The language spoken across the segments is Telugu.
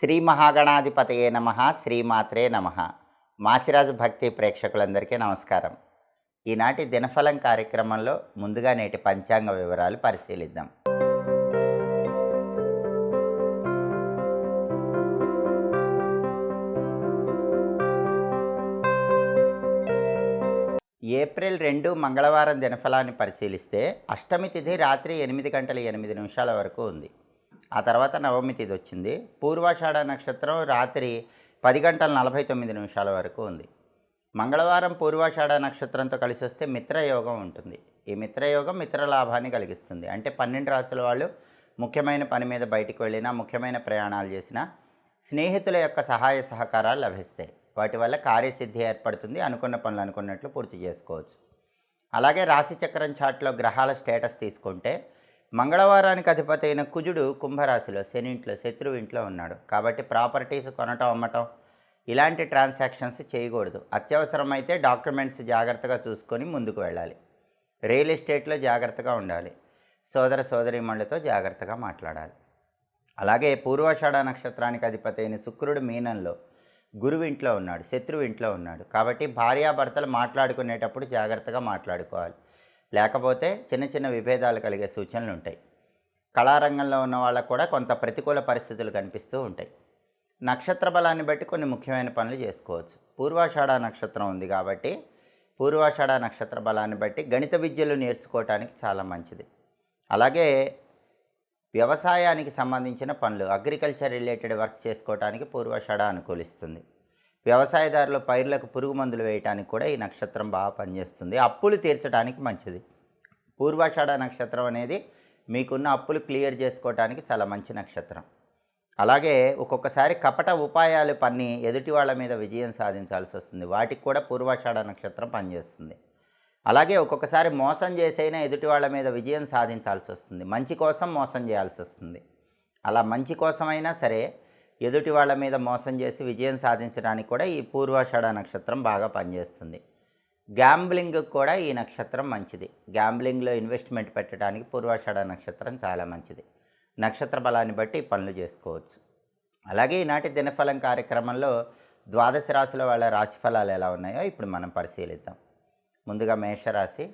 శ్రీ మహాగణాధిపతయే నమ శ్రీమాత్రే నమ. మాచిరాజు భక్తి ప్రేక్షకులందరికీ నమస్కారం. ఈనాటి దినఫలం కార్యక్రమంలో ముందుగా నేటి పంచాంగ వివరాలు పరిశీలిద్దాం. ఏప్రిల్ రెండు మంగళవారం దినఫలాన్ని పరిశీలిస్తే అష్టమి తిథి రాత్రి ఎనిమిది గంటల ఎనిమిది నిమిషాల వరకు ఉంది. ఆ తర్వాత నవమి తేదీ వచ్చింది. పూర్వాషాఢ నక్షత్రం రాత్రి పది గంటల నలభై తొమ్మిది నిమిషాల వరకు ఉంది. మంగళవారం పూర్వాషాఢ నక్షత్రంతో కలిసి వస్తే మిత్రయోగం ఉంటుంది. ఈ మిత్రయోగం మిత్ర లాభాన్ని కలిగిస్తుంది. అంటే పన్నెండు రాసుల వాళ్ళు ముఖ్యమైన పని మీద బయటికి వెళ్ళినా ముఖ్యమైన ప్రయాణాలు చేసినా స్నేహితుల యొక్క సహాయ సహకారాలు లభిస్తాయి. వాటి వల్ల కార్యసిద్ధి ఏర్పడుతుంది. అనుకున్న పనులు అనుకున్నట్లు పూర్తి చేసుకోవచ్చు. అలాగే రాశి చక్రం చాట్లో గ్రహాల స్టేటస్ తీసుకుంటే మంగళవారానికి అధిపతి అయిన కుజుడు కుంభరాశిలో శనింట్లో శత్రువు ఇంట్లో ఉన్నాడు. కాబట్టి ప్రాపర్టీస్ కొనటం అమ్మటం ఇలాంటి ట్రాన్సాక్షన్స్ చేయకూడదు. అత్యవసరమైతే డాక్యుమెంట్స్ జాగ్రత్తగా చూసుకొని ముందుకు వెళ్ళాలి. రియల్ ఎస్టేట్లో జాగ్రత్తగా ఉండాలి. సోదర సోదరీమణులతో జాగ్రత్తగా మాట్లాడాలి. అలాగే పూర్వాషాఢ నక్షత్రానికి అధిపతి అయిన శుక్రుడు మీనంలో గురువు ఇంట్లో ఉన్నాడు శత్రువు ఇంట్లో ఉన్నాడు. కాబట్టి భార్యాభర్తలు మాట్లాడుకునేటప్పుడు జాగ్రత్తగా మాట్లాడుకోవాలి. లేకపోతే చిన్న చిన్న విభేదాలు కలిగే సూచనలు ఉంటాయి. కళారంగంలో ఉన్న వాళ్ళకు కూడా కొంత ప్రతికూల పరిస్థితులు కనిపిస్తూ ఉంటాయి. నక్షత్ర బలాన్ని బట్టి కొన్ని ముఖ్యమైన పనులు చేసుకోవచ్చు. పూర్వాషాఢ నక్షత్రం ఉంది కాబట్టి పూర్వాషాఢ నక్షత్ర బలాన్ని బట్టి గణిత విద్యలు నేర్చుకోవటానికి చాలా మంచిది. అలాగే వ్యవసాయానికి సంబంధించిన పనులు అగ్రికల్చర్ రిలేటెడ్ వర్క్ చేసుకోవడానికి పూర్వాషాఢ అనుకూలిస్తుంది. వ్యవసాయదారుల పైర్లకు పురుగు మందులు వేయటానికి కూడా ఈ నక్షత్రం బాగా పనిచేస్తుంది. అప్పులు తీర్చడానికి మంచిది. పూర్వాషాఢ నక్షత్రం అనేది మీకున్న అప్పులు క్లియర్ చేసుకోవటానికి చాలా మంచి నక్షత్రం. అలాగే ఒక్కొక్కసారి కపట ఉపాయాలు పన్ని ఎదుటి వాళ్ళ మీద విజయం సాధించాల్సి వస్తుంది. వాటికి కూడా పూర్వాషాఢ నక్షత్రం పనిచేస్తుంది. అలాగే ఒక్కొక్కసారి మోసం చేసైనా ఎదుటి వాళ్ళ మీద విజయం సాధించాల్సి వస్తుంది. మంచి కోసం మోసం చేయాల్సి వస్తుంది. అలా మంచి కోసమైనా సరే ఎదుటి వాళ్ళ మీద మోసం చేసి విజయం సాధించడానికి కూడా ఈ పూర్వాషాఢ నక్షత్రం బాగా పనిచేస్తుంది. గ్యాంబ్లింగ్ కూడా ఈ నక్షత్రం మంచిది. గ్యాంబ్లింగ్లో ఇన్వెస్ట్మెంట్ పెట్టడానికి పూర్వాషాఢ నక్షత్రం చాలా మంచిది. నక్షత్ర బలాన్ని బట్టి పనులు చేసుకోవచ్చు. అలాగే ఈనాటి దినఫలం కార్యక్రమంలో ద్వాదశ రాశుల వాళ్ళ రాశి ఫలాలు ఎలా ఉన్నాయో ఇప్పుడు మనం పరిశీలిద్దాం. ముందుగా మేషరాశి.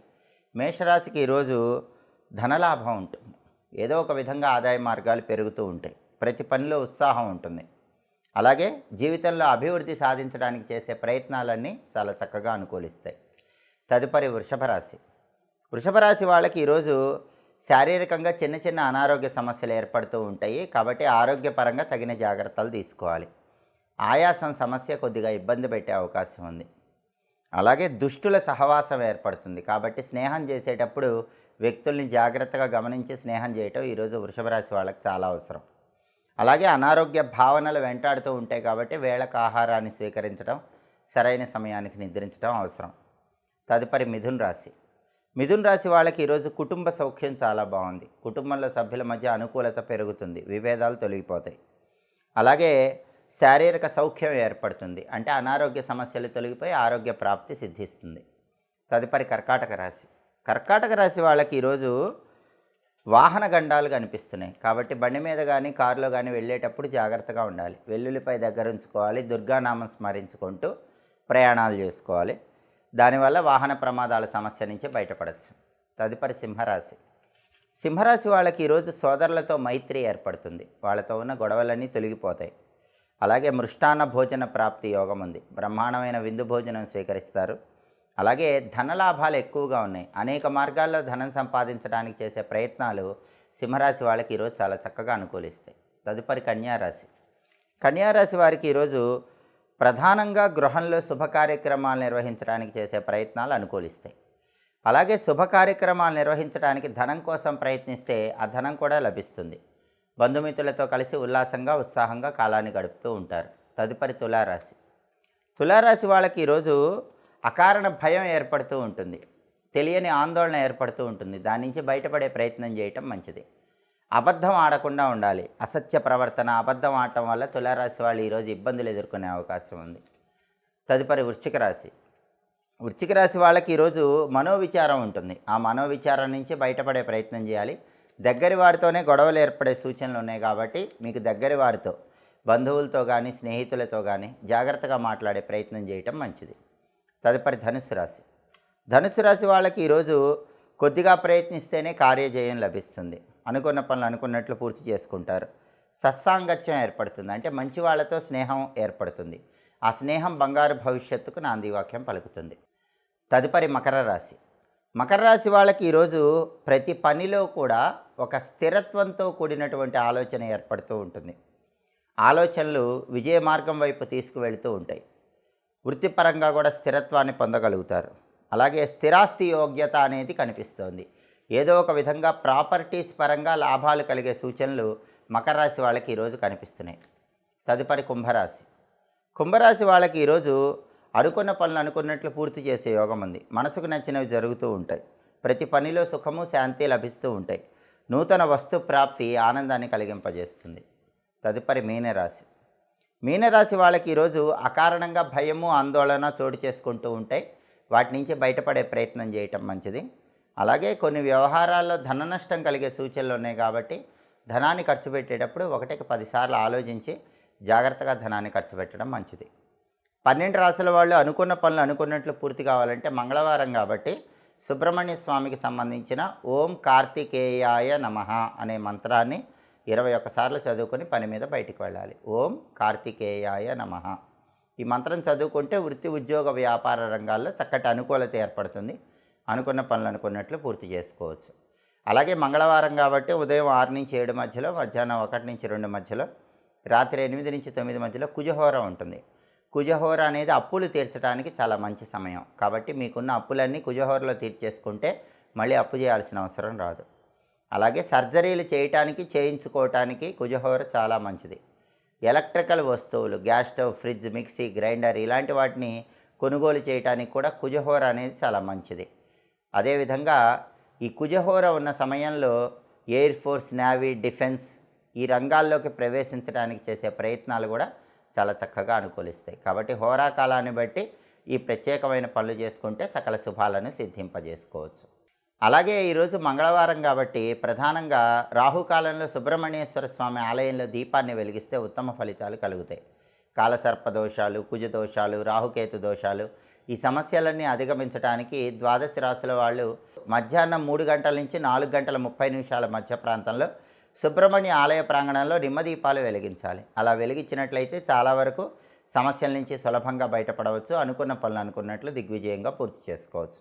మేషరాశికి ఈరోజు ధనలాభం ఉంటుంది. ఏదో ఒక విధంగా ఆదాయ మార్గాలు పెరుగుతూ ఉంటాయి. ప్రతి పనిలో ఉత్సాహం ఉంటుంది. అలాగే జీవితంలో అభివృద్ధి సాధించడానికి చేసే ప్రయత్నాలన్నీ చాలా చక్కగా అనుకూలిస్తాయి. తదుపరి వృషభ రాశి. వృషభ రాశి వాళ్ళకి ఈరోజు శారీరకంగా చిన్న చిన్న అనారోగ్య సమస్యలు ఏర్పడుతూ ఉంటాయి. కాబట్టి ఆరోగ్యపరంగా తగిన జాగ్రత్తలు తీసుకోవాలి. ఆయాసం సమస్య కొద్దిగా ఇబ్బంది పెట్టే అవకాశం ఉంది. అలాగే దుష్టుల సహవాసం ఏర్పడుతుంది. కాబట్టి స్నేహం చేసేటప్పుడు వ్యక్తుల్ని జాగ్రత్తగా గమనించి స్నేహం చేయటం ఈరోజు వృషభ రాశి వాళ్ళకి చాలా అవసరం. అలాగే అనారోగ్య భావనలు వెంటాడుతూ ఉంటాయి కాబట్టి వేళకు ఆహారాన్ని స్వీకరించడం సరైన సమయానికి నిద్రించడం అవసరం. తదుపరి మిథున్ రాశి. మిథున్ రాశి వాళ్ళకి ఈరోజు కుటుంబ సౌఖ్యం చాలా బాగుంది. కుటుంబంలో సభ్యుల మధ్య అనుకూలత పెరుగుతుంది విభేదాలు తొలగిపోతాయి. అలాగే శారీరక సౌఖ్యం ఏర్పడుతుంది అంటే అనారోగ్య సమస్యలు తొలగిపోయి ఆరోగ్య ప్రాప్తి సిద్ధిస్తుంది. తదుపరి కర్కాటక రాశి. కర్కాటక రాశి వాళ్ళకి ఈరోజు వాహన గండాలు కనిపిస్తున్నాయి. కాబట్టి బండి మీద కానీ కారులో కానీ వెళ్ళేటప్పుడు జాగ్రత్తగా ఉండాలి. వెల్లుల్లిపై దగ్గర ఉంచుకోవాలి. దుర్గానామం స్మరించుకుంటూ ప్రయాణాలు చేసుకోవాలి. దానివల్ల వాహన ప్రమాదాల సమస్య నుంచి బయటపడవచ్చు తదుపరి సింహరాశి. సింహరాశి వాళ్ళకి ఈరోజు సోదరులతో మైత్రి ఏర్పడుతుంది. వాళ్ళతో ఉన్న గొడవలన్నీ తొలగిపోతాయి. అలాగే మృష్టాన్న భోజన ప్రాప్తి యోగం ఉంది. బ్రహ్మాండమైన విందు భోజనం స్వీకరిస్తారు. అలాగే ధనలాభాలు ఎక్కువగా ఉన్నాయి. అనేక మార్గాల్లో ధనం సంపాదించడానికి చేసే ప్రయత్నాలు సింహరాశి వాళ్ళకి ఈరోజు చాలా చక్కగా అనుకూలిస్తాయి. తదుపరి కన్యారాశి. కన్యారాశి వారికి ఈరోజు ప్రధానంగా గృహంలో శుభ కార్యక్రమాలు నిర్వహించడానికి చేసే ప్రయత్నాలు అనుకూలిస్తాయి. అలాగే శుభ కార్యక్రమాలు నిర్వహించడానికి ధనం కోసం ప్రయత్నిస్తే ఆ ధనం కూడా లభిస్తుంది. బంధుమిత్రులతో కలిసి ఉల్లాసంగా ఉత్సాహంగా కాలాన్ని గడుపుతూ ఉంటారు. తదుపరి తులారాశి. తులారాశి వాళ్ళకి ఈరోజు అకారణ భయం ఏర్పడుతూ ఉంటుంది. తెలియని ఆందోళన ఏర్పడుతూ ఉంటుంది. దాని నుంచి బయటపడే ప్రయత్నం చేయటం మంచిది. అబద్ధం ఆడకుండా ఉండాలి. అసత్య ప్రవర్తన అబద్ధం ఆడటం వల్ల తులారాశి వాళ్ళు ఈరోజు ఇబ్బందులు ఎదుర్కొనే అవకాశం ఉంది. తదుపరి వృశ్చిక రాశి. వృశ్చిక రాశి వాళ్ళకి ఈరోజు మనోవిచారం ఉంటుంది. ఆ మనోవిచారం నుంచి బయటపడే ప్రయత్నం చేయాలి. దగ్గరి వారితోనే గొడవలు ఏర్పడే సూచనలు ఉన్నాయి కాబట్టి మీకు దగ్గరి వారితో బంధువులతో కానీ స్నేహితులతో కానీ జాగ్రత్తగా మాట్లాడే ప్రయత్నం చేయటం మంచిది. తదుపరి ధనుసు రాశి. ధనుసు రాశి వాళ్ళకి ఈరోజు కొద్దిగా ప్రయత్నిస్తేనే కార్యజయం లభిస్తుంది. అనుకున్న పనులు అనుకున్నట్లు పూర్తి చేసుకుంటారు. సత్సాంగత్యం ఏర్పడుతుంది. అంటే మంచి వాళ్ళతో స్నేహం ఏర్పడుతుంది. ఆ స్నేహం బంగారు భవిష్యత్తుకు నాంది వాక్యం పలుకుతుంది. తదుపరి మకర రాశి. మకర రాశి వాళ్ళకి ఈరోజు ప్రతి పనిలో కూడా ఒక స్థిరత్వంతో కూడినటువంటి ఆలోచన ఏర్పడుతూ ఉంటుంది. ఆలోచనలు విజయ మార్గం వైపు తీసుకువెళుతూ ఉంటాయి. వృత్తిపరంగా కూడా స్థిరత్వాన్ని పొందగలుగుతారు. అలాగే స్థిరాస్తి యోగ్యత అనేది కనిపిస్తోంది. ఏదో ఒక విధంగా ప్రాపర్టీస్ పరంగా లాభాలు కలిగే సూచనలు మకర రాశి వాళ్ళకి ఈరోజు కనిపిస్తున్నాయి. తదుపరి కుంభరాశి. కుంభరాశి వాళ్ళకి ఈరోజు అనుకున్న పనులు అనుకున్నట్లు పూర్తి చేసే యోగం ఉంది. మనసుకు నచ్చినవి జరుగుతూ ఉంటాయి. ప్రతి పనిలో సుఖము శాంతి లభిస్తూ ఉంటాయి. నూతన వస్తు ప్రాప్తి ఆనందాన్ని కలిగింపజేస్తుంది. తదుపరి మీనరాశి. మీనరాశి వాళ్ళకి ఈరోజు అకారణంగా భయము ఆందోళన చోటు చేసుకుంటూ ఉంటాయి వాటి నుంచి బయటపడే ప్రయత్నం చేయటం మంచిది. అలాగే కొన్ని వ్యవహారాల్లో ధన నష్టం కలిగే సూచనలు ఉన్నాయి కాబట్టి ధనాన్ని ఖర్చు పెట్టేటప్పుడు ఒకటికి పదిసార్లు ఆలోచించి జాగ్రత్తగా ధనాన్ని ఖర్చు పెట్టడం మంచిది. పన్నెండు రాసుల వాళ్ళు అనుకున్న పనులు అనుకున్నట్లు పూర్తి కావాలంటే మంగళవారం కాబట్టి సుబ్రహ్మణ్య స్వామికి సంబంధించిన ఓం కార్తికేయాయ నమః అనే మంత్రాన్ని ఇరవై ఒక్కసార్లు చదువుకొని పని మీద బయటికి వెళ్ళాలి. ఓం కార్తికేయాయ నమః. ఈ మంత్రం చదువుకుంటే వృత్తి ఉద్యోగ వ్యాపార రంగాల్లో చక్కటి అనుకూలత ఏర్పడుతుంది. అనుకున్న పనులు అనుకున్నట్లు పూర్తి చేసుకోవచ్చు. అలాగే మంగళవారం కాబట్టి ఉదయం ఆరు నుంచి ఏడు మధ్యలో మధ్యాహ్నం ఒకటి నుంచి రెండు మధ్యలో రాత్రి ఎనిమిది నుంచి తొమ్మిది మధ్యలో కుజహోర ఉంటుంది. కుజహోర అనేది అప్పులు తీర్చడానికి చాలా మంచి సమయం. కాబట్టి మీకున్న అప్పులన్నీ కుజహోరలో తీర్చేసుకుంటే మళ్ళీ అప్పు చేయాల్సిన అవసరం రాదు. అలాగే సర్జరీలు చేయటానికి చేయించుకోవటానికి కుజహోర చాలా మంచిది. ఎలక్ట్రికల్ వస్తువులు gas stove fridge mixie grinder ఇలాంటి వాటిని కొనుగోలు చేయడానికి కూడా కుజహోర అనేది చాలా మంచిది. అదేవిధంగా ఈ కుజహోర ఉన్న సమయంలో ఎయిర్ ఫోర్స్ నేవీ డిఫెన్స్ ఈ రంగాల్లోకి ప్రవేశించడానికి చేసే ప్రయత్నాలు కూడా చాలా చక్కగా అనుకూలిస్తాయి. కాబట్టి హోరా కాలాన్ని బట్టి ఈ ప్రత్యేకమైన పనులు చేసుకుంటే సకల శుభాలను సిద్ధింపజేసుకోవచ్చు. అలాగే ఈరోజు మంగళవారం కాబట్టి ప్రధానంగా రాహుకాలంలో సుబ్రహ్మణ్యేశ్వర స్వామి ఆలయంలో దీపాన్ని వెలిగిస్తే ఉత్తమ ఫలితాలు కలుగుతాయి. కాలసర్ప దోషాలు కుజ దోషాలు రాహుకేతు దోషాలు ఈ సమస్యలన్నీ అధిగమించడానికి ద్వాదశి రాశుల వాళ్ళు మధ్యాహ్నం మూడు గంటల నుంచి నాలుగు గంటల ముప్పై నిమిషాల మధ్య ప్రాంతంలో సుబ్రహ్మణ్య ఆలయ ప్రాంగణంలో నిమ్మదీపాలు వెలిగించాలి. అలా వెలిగించినట్లయితే చాలా వరకు సమస్యల నుంచి సులభంగా బయటపడవచ్చు అనుకున్న పనులు అనుకున్నట్లు దిగ్విజయంగా పూర్తి చేసుకోవచ్చు.